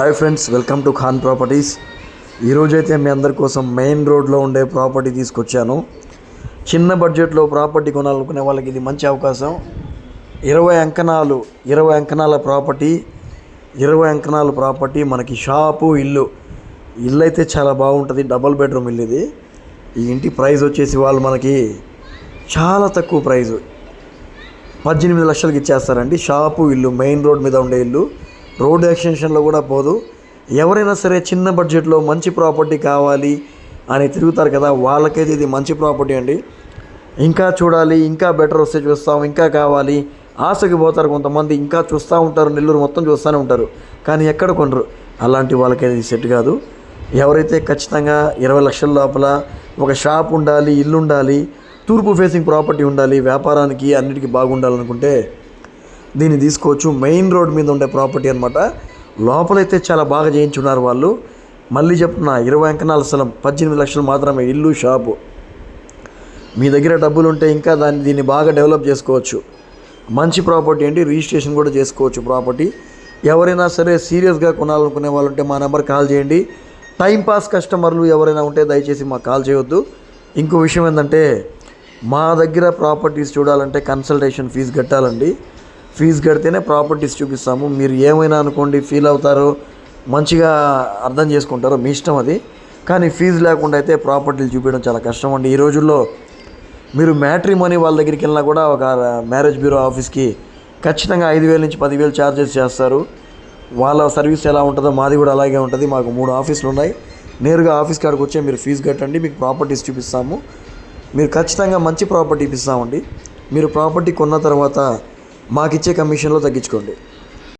Hi friends welcome to Khan properties. ఈరోజైతే మీ అందరి కోసం మెయిన్ రోడ్లో ఉండే ప్రాపర్టీ తీసుకొచ్చాను. చిన్న బడ్జెట్లో ప్రాపర్టీ కొనాలనుకునే వాళ్ళకి ఇది మంచి అవకాశం. ఇరవై అంకణాలు ఇరవై అంకణాల ప్రాపర్టీ ఇరవై అంకణాల ప్రాపర్టీ మనకి షాపు ఇల్లు. ఇల్లు అయితే చాలా బాగుంటుంది డబల్ బెడ్రూమ్ ఇల్లు ఇది. ఈ ఇంటి ప్రైస్ వచ్చేసి వాళ్ళు మనకి చాలా తక్కువ ప్రైజు పద్దెనిమిది లక్షలకి ఇచ్చేస్తారండి. షాపు ఇల్లు మెయిన్ రోడ్ మీద ఉండే ఇల్లు. రోడ్ ఎక్స్టెన్షన్లో కూడా పోదు. ఎవరైనా సరే చిన్న బడ్జెట్లో మంచి ప్రాపర్టీ కావాలి అని తిరుగుతారు కదా వాళ్ళకైతే ఇది మంచి ప్రాపర్టీ అండి. ఇంకా చూడాలి ఇంకా బెటర్ వస్తే చూస్తాం ఇంకా కావాలి. ఆశకు పోతారు కొంతమంది ఇంకా చూస్తూ ఉంటారు నెల్లూరు మొత్తం చూస్తూనే ఉంటారు. కానీ ఎక్కడ కొనరు. అలాంటి వాళ్ళకైతే ఇది సెట్ కాదు. ఎవరైతే ఖచ్చితంగా ఇరవై లక్షల లోపల ఒక షాప్ ఉండాలి ఇల్లు ఉండాలి తూర్పు ఫేసింగ్ ప్రాపర్టీ ఉండాలి వ్యాపారానికి అన్నిటికీ బాగుండాలనుకుంటే దీన్ని తీసుకోవచ్చు. మెయిన్ రోడ్ మీద ఉండే ప్రాపర్టీ అనమాట లోపలైతే చాలా బాగా చేయించున్నారు వాళ్ళు. మళ్ళీ చెప్తున్నా ఇరవై అంకణాల స్థలం పద్దెనిమిది లక్షలు మాత్రమే ఇల్లు షాపు. మీ దగ్గర డబ్బులు ఉంటే ఇంకా దాన్ని దీన్ని బాగా డెవలప్ చేసుకోవచ్చు. మంచి ప్రాపర్టీ అండి రిజిస్ట్రేషన్ కూడా చేసుకోవచ్చు ప్రాపర్టీ. ఎవరైనా సరే సీరియస్గా కొనాలనుకునే వాళ్ళు ఉంటే మా నెంబర్ కాల్ చేయండి. టైంపాస్ కస్టమర్లు ఎవరైనా ఉంటే దయచేసి మాకు కాల్ చేయొద్దు. ఇంకో విషయం ఏంటంటే మా దగ్గర ప్రాపర్టీస్ చూడాలంటే కన్సల్టేషన్ ఫీజు కట్టాలండి. ఫీజు కడితేనే ప్రాపర్టీస్ చూపిస్తాము. మీరు ఏమైనా అనుకోండి ఫీల్ అవుతారో మంచిగా అర్థం చేసుకుంటారో మీ ఇష్టం అది. కానీ ఫీజు లేకుండా అయితే ప్రాపర్టీలు చూపించడం చాలా కష్టం అండి. ఈ రోజుల్లో మీరు మ్యాట్రీ మనీ వాళ్ళ దగ్గరికి వెళ్ళినా కూడా ఒక మ్యారేజ్ బ్యూరో ఆఫీస్కి ఖచ్చితంగా ఐదు వేల నుంచి పదివేలు ఛార్జెస్ చేస్తారు. వాళ్ళ సర్వీస్ ఎలా ఉంటుందో మాది కూడా అలాగే ఉంటుంది. మాకు మూడు ఆఫీసులు ఉన్నాయి. నేరుగా ఆఫీస్ కాడికి వచ్చే మీరు ఫీజు కట్టండి మీకు ప్రాపర్టీస్ చూపిస్తాము. మీరు ఖచ్చితంగా మంచి ప్రాపర్టీ ఇప్పిస్తామండి. మీరు ప్రాపర్టీ కొన్న తర్వాత మాకిచ్చే కమిషన్లో తగ్గించుకోండి.